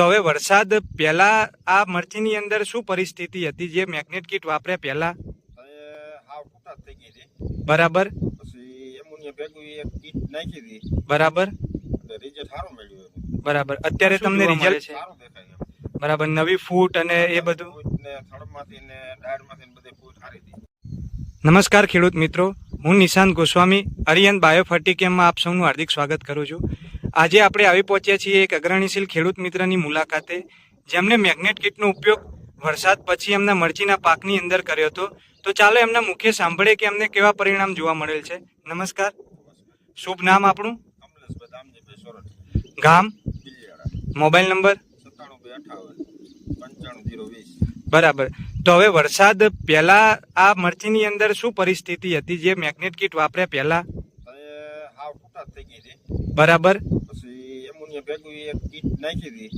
તો હવે વરસાદ પહેલા આ મરચીની અંદર શું પરિસ્થિતિ હતી? જે મેગ્નેટ કીટ વાપર્યા પહેલા? બરાબર. બરાબર. બરાબર. અત્યારે તમને રિઝલ્ટ છે? બરાબર. નવી ફૂટ અને એ બધું? નમસ્કાર ખેડૂત મિત્રો. હું નિશાંત ગોસ્વામી અરિયન બાયોફર્ટિકેમમાં આપ સૌનું હાર્દિક સ્વાગત કરું છું. આજે આપણે આવી પહોંચ્યા છીએ એક અગ્રણીશીલ ખેડૂત મિત્રની મુલાકાતે જેમણે મેગ્નેટ કીટનો ઉપયોગ વરસાદ પછી એમના મરચીના પાકની અંદર કર્યો હતો. તો ચાલો એમના મુખ્ય સાંભળે કે એમને કેવા પરિણામ જોવા મળેલ છે. નમસ્કાર. શુભ નામ આપણું? ગામ? Mobile number? બરાબર. તો હવે વરસાદ પહેલા આ મરચીની અંદર શું પરિસ્થિતિ હતી? જે મેગ્નેટ કીટ વાપર્યા પહેલા હવે હાવ કુટા થઈ ગઈ હતી બરાબર. પછી એમોનિયા ભેગું એક કીટ નાખી હતી.